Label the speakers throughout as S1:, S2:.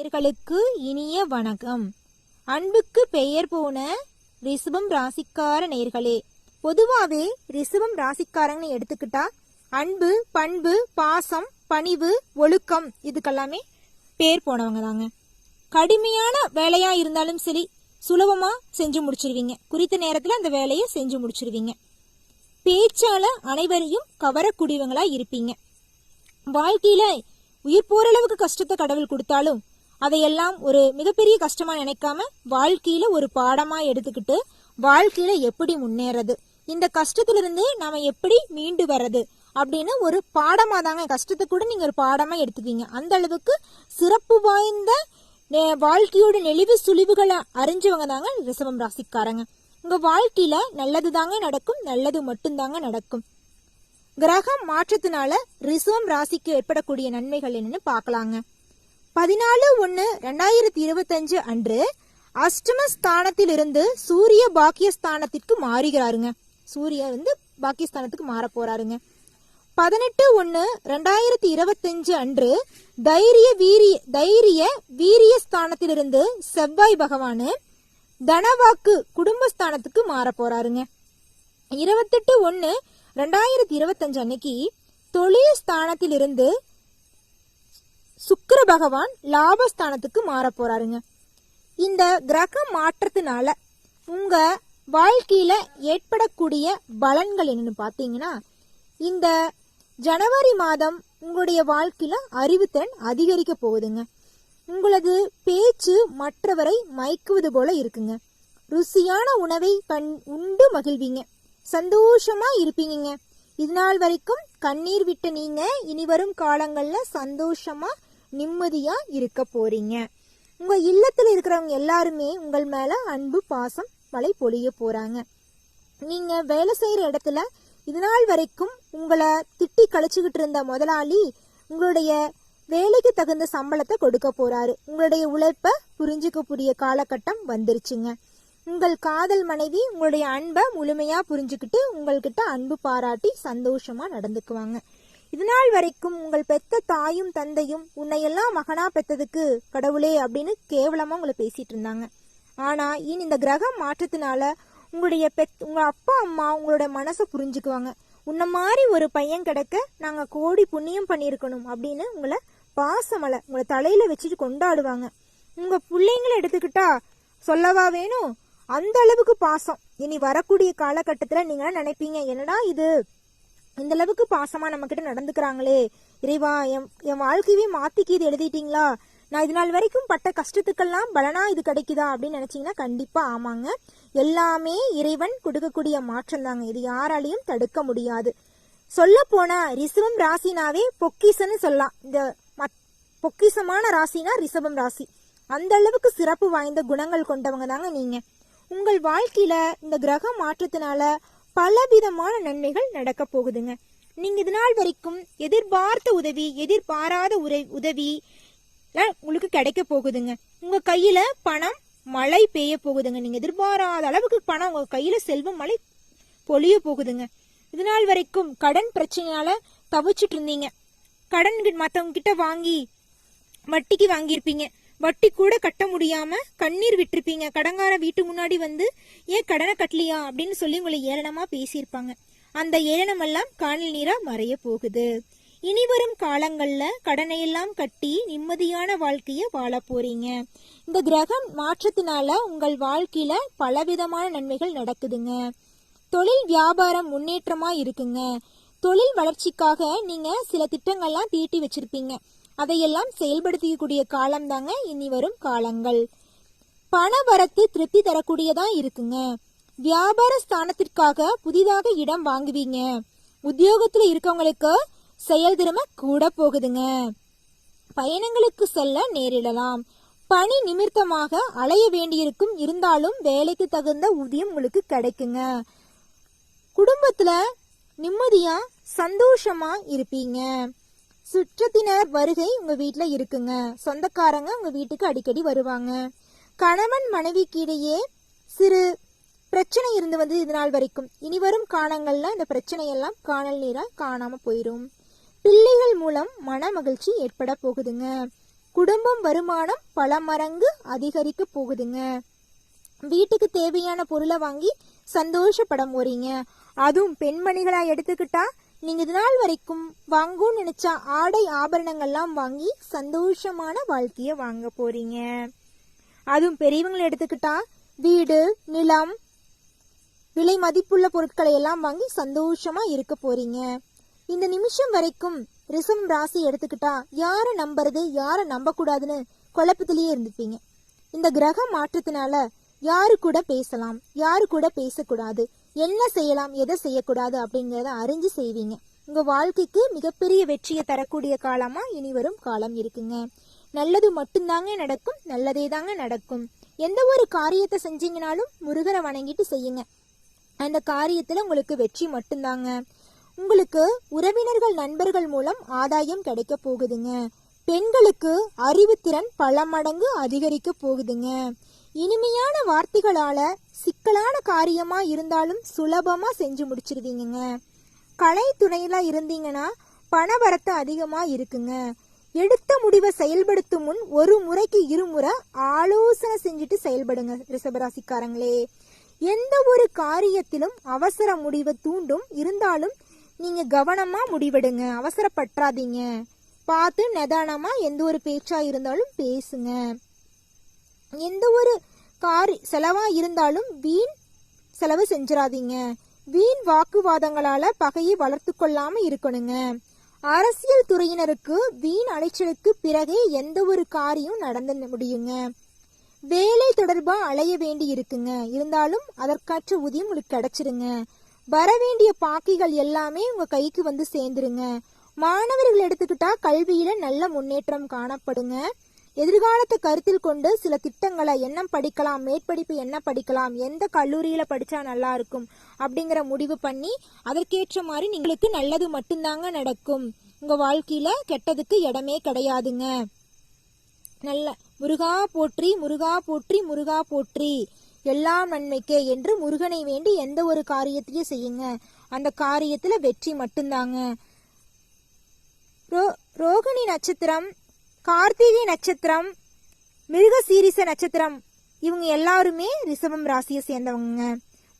S1: நேயர்களுக்கு இனிய வணக்கம். அன்புக்கு பெயர் போன ரிசபம் ராசிக்கார நேர்களே பொதுவாகவே ரிசபம் ராசிக்காரங்கன்னு எடுத்துக்கிட்டா அன்பு பண்பு பாசம் பணிவு ஒழுக்கம் இதுக்கெல்லாமே பேர் போனவங்க தாங்க கடுமையான வேலையா இருந்தாலும் சரி சுலபமா செஞ்சு முடிச்சிருவீங்க. குறித்த நேரத்தில் அந்த வேலையை செஞ்சு முடிச்சிருவீங்க. பேச்சால அனைவரையும் கவரக்கூடியவங்களா இருப்பீங்க. வாழ்க்கையில உயிர் போற அளவுக்கு கஷ்டத்தை கடவுள் கொடுத்தாலும் அதையெல்லாம் ஒரு மிகப்பெரிய கஷ்டமா நினைக்காம வாழ்க்கையில ஒரு பாடமா எடுத்துக்கிட்டு வாழ்க்கையில எப்படி முன்னேறது? இந்த கஷ்டத்திலிருந்து நாம எப்படி மீண்டு வர்றது? அப்படின்னு ஒரு பாடமா தாங்க கஷ்டத்தை கூட நீங்க ஒரு பாடமா எடுத்துக்குவீங்க. அந்த அளவுக்கு சிறப்பு வாய்ந்த வாழ்க்கையோட நெளிவு சுழிவுகளை அறிஞ்சவங்க தாங்க ரிசவம் ராசிக்காரங்க. உங்க வாழ்க்கையில நல்லது தாங்க நடக்கும் நல்லது மட்டும்தாங்க நடக்கும். கிரகம் மாற்றத்தினால ரிசவம் ராசிக்கு ஏற்படக்கூடிய நன்மைகள் என்னன்னு பார்க்கலாங்க. பதினாலு ஒன்று ரெண்டாயிரத்தி இருபத்தஞ்சு அன்று அஷ்டம ஸ்தானத்திலிருந்து சூரிய பாக்கியஸ்தானத்திற்கு மாறுகிறாருங்க. சூரிய வந்து பாக்கியஸ்தானத்துக்கு மாற போறாருங்க பதினெட்டு ஒன்று ரெண்டாயிரத்தி இருபத்தஞ்சு அன்று தைரிய வீரிய தைரிய வீரிய ஸ்தானத்திலிருந்து செவ்வாய் பகவானு தனவாக்கு குடும்பஸ்தானத்துக்கு மாற போறாருங்க இருபத்தெட்டு ஒன்று ரெண்டாயிரத்தி இருபத்தஞ்சு அன்னைக்கு தொழில் ஸ்தானத்திலிருந்து சுக்கர பகவான் லாபஸ்தானத்துக்கு மாற போறாருங்க. இந்த கிரக மாற்றத்தினால உங்க வாழ்க்கையில ஏற்படக்கூடிய பலன்கள் என்னன்னு பார்த்தீங்கன்னா இந்த ஜனவரி மாதம் உங்களுடைய வாழ்க்கையில அறிவுத்திறன் அதிகரிக்க போகுதுங்க. உங்களது பேச்சு மற்றவரை மயக்குவது போல இருக்குங்க. ருசியான உணவை கண் உண்டு மகிழ்வீங்க. சந்தோஷமா இருப்பீங்க இது நாள் வரைக்கும் கண்ணீர் விட்ட நீங்க இனி வரும் காலங்கள்ல சந்தோஷமா நிம்மதியா இருக்க போறீங்க. உங்க இல்லத்துல இருக்கிறவங்க எல்லாருமே உங்கள் மேல அன்பு பாசம் மழை பொழிய போறாங்க. நீங்க வேலை செய்யற இடத்துல இது நாள் வரைக்கும் உங்களை திட்டி கழிச்சுக்கிட்டு இருந்த முதலாளி உங்களுடைய வேலைக்கு தகுந்த சம்பளத்தை கொடுக்க போறாரு. உங்களுடைய உழைப்ப புரிஞ்சுக்கக்கூடிய காலகட்டம் வந்துருச்சுங்க. உங்கள் காதல் மனைவி உங்களுடைய அன்பை முழுமையா புரிஞ்சுக்கிட்டு உங்கள்கிட்ட அன்பு பாராட்டி சந்தோஷமா நடந்துக்குவாங்க. இது நாள் வரைக்கும் உங்கள் பெத்த தாயும் தந்தையும் உன்னையெல்லாம் மகனா பெத்ததுக்கு கடவுளே அப்படின்னு கேவலமா உங்களை பேசிட்டு இருந்தாங்க. ஆனா இனி இந்த கிரக மாற்றத்தினால உங்களுடைய பெத் உங்க அப்பா அம்மா உங்களோட மனசை புரிஞ்சுக்குவாங்க. உன்ன மாதிரி ஒரு பையன் கிடைக்க நாங்க கோடி புண்ணியம் பண்ணியிருக்கணும் அப்படின்னு உங்களை பாசமலை உங்களை தலையில வச்சுட்டு கொண்டாடுவாங்க. உங்க பிள்ளைங்களை எடுத்துக்கிட்டா சொல்லவா வேணும்? அந்த அளவுக்கு பாசம். இனி வரக்கூடிய காலகட்டத்தில் நீங்க நினைப்பீங்க? என்னடா இது? இந்த அளவுக்கு பாசமா நம்ம கிட்ட நடந்துக்கிறாங்களே. இறைவா என் என் வாழ்க்கையவே மாத்திக்கு இது எழுதிட்டீங்களா? நான் இது நாள் வரைக்கும் பட்ட கஷ்டத்துக்கெல்லாம் பலனா இது கிடைக்குதா அப்படின்னு நினைச்சீங்கன்னா கண்டிப்பா ஆமாங்க. எல்லாமே இறைவன் கொடுக்கக்கூடிய மாற்றம் தாங்க இது யாராலையும் தடுக்க முடியாது. சொல்ல போனா ரிசவம் ராசினாவே பொக்கிசன்னு சொல்லலாம். இந்த மத்- பொக்கிசமான ராசினா ரிசவம் ராசி. அந்த அளவுக்கு சிறப்பு வாய்ந்த குணங்கள் கொண்டவங்க தாங்க நீங்க. உங்கள் வாழ்க்கையில இந்த கிரக மாற்றத்தினால பலவிதமான நன்மைகள் நடக்க போகுதுங்க. நீங்க இது நாள் வரைக்கும் எதிர்பார்த்த உதவி எதிர்பாராத உரை உதவி உங்களுக்கு கிடைக்க போகுதுங்க. உங்க கையில பணம் மழை பெய்ய போகுதுங்க. நீங்க எதிர்பாராத அளவுக்கு பணம் உங்க கையில செல்வம் மழை பொழிய போகுதுங்க. இது நாள் வரைக்கும் கடன் பிரச்சனையால தவிச்சிட்டு இருந்தீங்க. கடன் மற்றவங்க கிட்ட வாங்கி வட்டிக்கு வாங்கியிருப்பீங்க. வட்டி கூட கட்ட முடியாம கண்ணீர் விட்டுருப்பீங்க. கடங்கார வீட்டு முன்னாடி வந்து ஏன் கடனை கட்டலையா? அப்படின்னு சொல்லி உங்களை ஏளனமா பேசியிருப்பாங்க. அந்த ஏளனமெல்லாம் காணல் நீரா மறைய போகுது. இனி வரும் காலங்கள்ல கடனை எல்லாம் கட்டி நிம்மதியான வாழ்க்கைய வாழ போறீங்க. இந்த கிரகம் மாற்றத்தினால உங்கள் வாழ்க்கையில பலவிதமான நன்மைகள் நடக்குதுங்க. தொழில் வியாபாரம் முன்னேற்றமா இருக்குங்க. தொழில் வளர்ச்சிக்காக நீங்க சில திட்டங்கள்லாம் தீட்டி வச்சிருப்பீங்க. அதையெல்லாம் செயல்படுத்திக்கக்கூடிய காலம் தாங்க இனி வரும் காலங்கள். பண வரத்து திருப்தி தரக்கூடியதா இருக்குங்க. வியாபார ஸ்தானத்திற்காக புதிதாக இடம் வாங்குவீங்க. உத்தியோகத்துல இருக்கவங்களுக்கு செயல்திறமை கூட போகுதுங்க. பயணங்களுக்கு செல்ல நேரிடலாம். பணி நிமித்தமாக அலைய வேண்டியிருக்கும் இருந்தாலும் வேலைக்கு தகுந்த ஊதியம் உங்களுக்கு கிடைக்குங்க. குடும்பத்துல நிம்மதியா சந்தோஷமா இருப்பீங்க. சுற்றத்தினர் வருகை உங்க வீட்டுல இருக்குங்க. சொந்தக்காரங்க உங்க வீட்டுக்கு அடிக்கடி வருவாங்க. கணவன் மனைவிக்கு இடையே சிறு பிரச்சனை இருந்து வந்து இது நாள் வரைக்கும். இனி வரும் காலங்கள்ல இந்த பிரச்சனையெல்லாம் காணல் நீரா காணாம போயிரும். பிள்ளைகள் மூலம் மன மகிழ்ச்சி ஏற்பட போகுதுங்க. குடும்பம் வருமானம் பல மடங்கு அதிகரிக்க போகுதுங்க. வீட்டுக்கு தேவையான பொருளை வாங்கி சந்தோஷப்பட போறீங்க. அதுவும் பெண்மணிகளா எடுத்துக்கிட்டா நீங்க இது நாள் வரைக்கும் வாங்கும்னு நினைச்ச ஆடை ஆபரணங்கள்லாம் வாங்கி சந்தோஷமான வாழ்க்கைய வாங்க போறீங்க. அதுவும் பெரியவங்களை எடுத்துக்கிட்டா வீடு நிலம் விலை மதிப்புள்ள பொருட்களை எல்லாம் வாங்கி சந்தோஷமா இருக்க போறீங்க. இந்த நிமிஷம் வரைக்கும் ரிசம் ராசி எடுத்துக்கிட்டா யாரை நம்புறது யாரை நம்ப கூடாதுன்னு குழப்பத்திலேயே இருந்துப்பீங்க. இந்த கிரக மாற்றத்தினால யாரு கூட பேசலாம் யாரு கூட பேசக்கூடாது என்ன செய்யலாம் எதை செய்யக்கூடாது அப்படிங்கிறத அறிஞ்சு செய்வீங்க. உங்க வாழ்க்கைக்கு மிகப்பெரிய வெற்றியை தரக்கூடிய காலமா இனி வரும் காலம் இருக்குங்க. நல்லது மட்டும்தாங்க நடக்கும் நல்லதே தாங்க நடக்கும். எந்த ஒரு காரியத்தை செஞ்சீங்கனாலும் முருகரை வணங்கிட்டு செய்யுங்க. அந்த காரியத்தில் உங்களுக்கு வெற்றி மட்டும்தாங்க. உங்களுக்கு உறவினர்கள் நண்பர்கள் மூலம் ஆதாயம் கிடைக்க போகுதுங்க. பெண்களுக்கு அறிவுத்திறன் பல மடங்கு அதிகரிக்க போகுதுங்க. இனிமையான வார்த்தைகளால சிக்கலான காரியமா இருந்தாலும் சுலபமா செஞ்சு முடிச்சிருவீங்கங்க. கலை துணையில இருந்தீங்கன்னா பணவரத்து அதிகமா இருக்குங்க. எடுத்த முடிவை செயல்படுத்தும் முன் ஒரு முறைக்கு இருமுறை ஆலோசனை செஞ்சுட்டு செயல்படுங்க ரிஷபராசிக்காரங்களே. எந்த ஒரு காரியத்திலும் அவசர முடிவை தூண்டும். இருந்தாலும் நீங்க கவனமா முடிவெடுங்க அவசரப்பற்றாதீங்க பார்த்து நிதானமா எந்த ஒரு பேச்சா இருந்தாலும் பேசுங்க. எந்த ஒரு காரி செலவா இருந்தாலும் வீண் செலவு செஞ்சிடாதீங்க வீண் வாக்குவாதங்களால பகையை வளர்த்து கொள்ளாம இருக்கணுங்க. அரசியல் துறையினருக்கு வீண் அலைச்சலுக்கு பிறகே எந்த ஒரு காரியம் நடந்து முடியுங்க. வேலை தொடர்பா அலைய வேண்டி இருக்குங்க. இருந்தாலும் அதற்காற்ற ஊதியம் உங்களுக்கு கிடைச்சிருங்க. வரவேண்டிய பாக்கிகள் எல்லாமே உங்க கைக்கு வந்து சேர்ந்துருங்க. மாணவர்கள் எடுத்துக்கிட்டா கல்வியில நல்ல முன்னேற்றம் காணப்படுங்க. எதிர்காலத்தை கருத்தில் கொண்டு சில திட்டங்களை என்ன படிக்கலாம் மேற்படிப்பு என்ன படிக்கலாம் எந்த கல்லூரியில் படித்தா நல்லா இருக்கும் அப்படிங்கிற முடிவு பண்ணி அதற்கேற்ற மாதிரி உங்களுக்கு நல்லது மட்டும்தாங்க நடக்கும். உங்கள் வாழ்க்கையில் கெட்டதுக்கு இடமே கிடையாதுங்க. நல்ல முருகா போற்றி முருகா போற்றி முருகா போற்றி. எல்லாம் நன்மைக்கே என்று முருகனை வேண்டி எந்த ஒரு காரியத்தையும் செய்யுங்க. அந்த காரியத்தில் வெற்றி மட்டும்தாங்க. ரோ ரோகிணி நட்சத்திரம் கார்த்திகை நட்சத்திரம் மிருகசீரிச நட்சத்திரம் இவங்க எல்லாருமே ரிஷபம் ராசியை சேர்ந்தவங்க.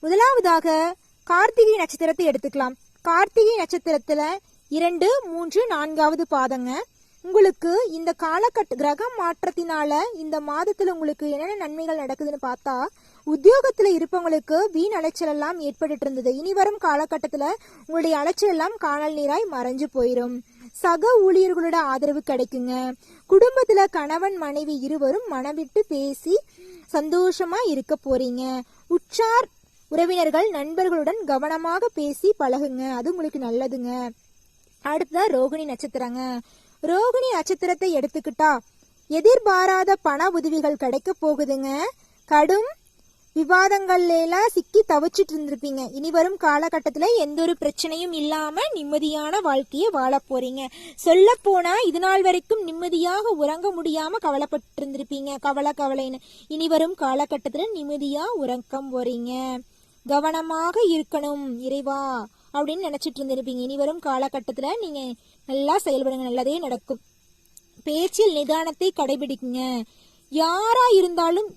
S1: முதலாவதாக கார்த்திகை நட்சத்திரத்தை எடுத்துக்கலாம். கார்த்திகை நட்சத்திரத்துல இரண்டு மூன்று நான்காவது பாதங்க. உங்களுக்கு இந்த காலகட்ட கிரக மாற்றத்தினால இந்த மாதத்துல உங்களுக்கு என்னென்ன நன்மைகள் நடக்குதுன்னு பார்த்தா உத்தியோகத்துல இருப்பவங்களுக்கு வீண் அலைச்சல் எல்லாம் ஏற்பட்டுட்டு இருந்தது. இனி வரும் காலகட்டத்துல உங்களுடைய அலைச்சல் எல்லாம் காணல் நீராய் மறைஞ்சு போயிடும் சக ஊழியர்களோட ஆதரவு கிடைக்குங்க. குடும்பத்துல கணவன் மனைவி இருவரும் மனவிட்டு பேசி சந்தோஷமா இருக்க போறீங்க. உற்றார் உறவினர்கள் நண்பர்களுடன் கவனமாக பேசி பழகுங்க. அது உங்களுக்கு நல்லதுங்க. அடுத்ததா ரோகிணி நட்சத்திரங்க. ரோகிணி நட்சத்திரத்தை எடுத்துக்கிட்டா எதிர்பாராத பண உதவிகள் கிடைக்க போகுதுங்க. கடும் விவாதங்கள்லாம் சிக்கி தவிச்சிட்டு இருந்திருப்பீங்க இனி வரும் காலகட்டத்தில் எந்த ஒரு பிரச்சனையும் இல்லாம நிம்மதியான வாழ்க்கையை வாழ போறீங்க. சொல்ல போனா இது நாள் வரைக்கும் நிம்மதியாக உறங்க முடியாம கவலைப்பட்டு இருந்திருப்பீங்க கவலை கவலைன்னு இனி வரும் காலகட்டத்தில் நிம்மதியா உறக்கம் போறீங்க. கவனமாக இருக்கணும் இறைவா அப்படின்னு நினைச்சிட்டு இருந்திருப்பீங்க இனி வரும் காலகட்டத்தில் நீங்க நல்லா செயல்படுங்க நல்லதே நடக்கும். பேச்சில் நிதானத்தை கடைபிடிக்குங்க. யாரா இருந்தாலும்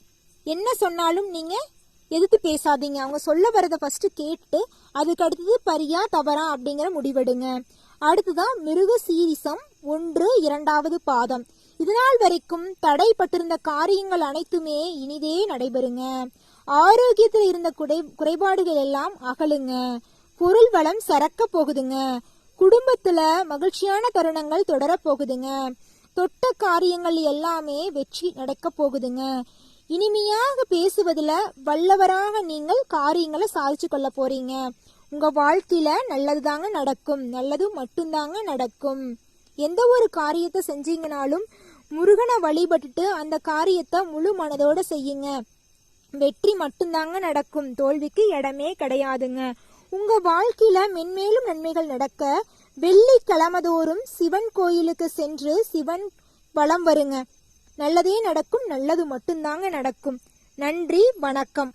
S1: என்ன சொன்னாலும் நீங்கள் எதிர்த்து பேசாதீங்க. அவங்க சொல்ல வரதை ஃபஸ்ட்டு கேட்டு அதுக்கு அடுத்தது பரியா தவறா அப்படிங்கிற முடிவெடுங்க. அடுத்துதான் மிருக சீரிசம் ஒன்று இரண்டாவது பாதம். இதுநாள் வரைக்கும் தடைப்பட்டிருந்த காரியங்கள் அனைத்துமே இனிதே நடைபெறுங்க. ஆரோக்கியத்தில் இருந்த குறை குறைபாடுகள் எல்லாம் அகலுங்க. பொருள் வளம் சரக்க போகுதுங்க. குடும்பத்துல மகிழ்ச்சியான தருணங்கள் தொடர போகுதுங்க. தொட்ட காரியங்கள் எல்லாமே வெற்றி நடக்க போகுதுங்க. இனிமையாக பேசுவதில் வல்லவராக நீங்கள் காரியங்களை சாதிச்சு கொள்ள போறீங்க. உங்க வாழ்க்கையில நல்லதுதாங்க நடக்கும் நல்லது மட்டும்தாங்க நடக்கும். எந்த ஒரு காரியத்தை செஞ்சீங்கனாலும் முருகனை வழிபட்டுட்டு அந்த காரியத்தை முழு மனதோட செய்யுங்க. வெற்றி மட்டும்தாங்க நடக்கும். தோல்விக்கு இடமே கிடையாதுங்க. உங்க வாழ்க்கையில மென்மேலும் நன்மைகள் நடக்க வெள்ளிக்கிழமதோறும் சிவன் கோயிலுக்கு சென்று சிவன் வலம் வருங்க. நல்லதே நடக்கும் நல்லது மட்டும்தாங்க நடக்கும். நன்றி வணக்கம்.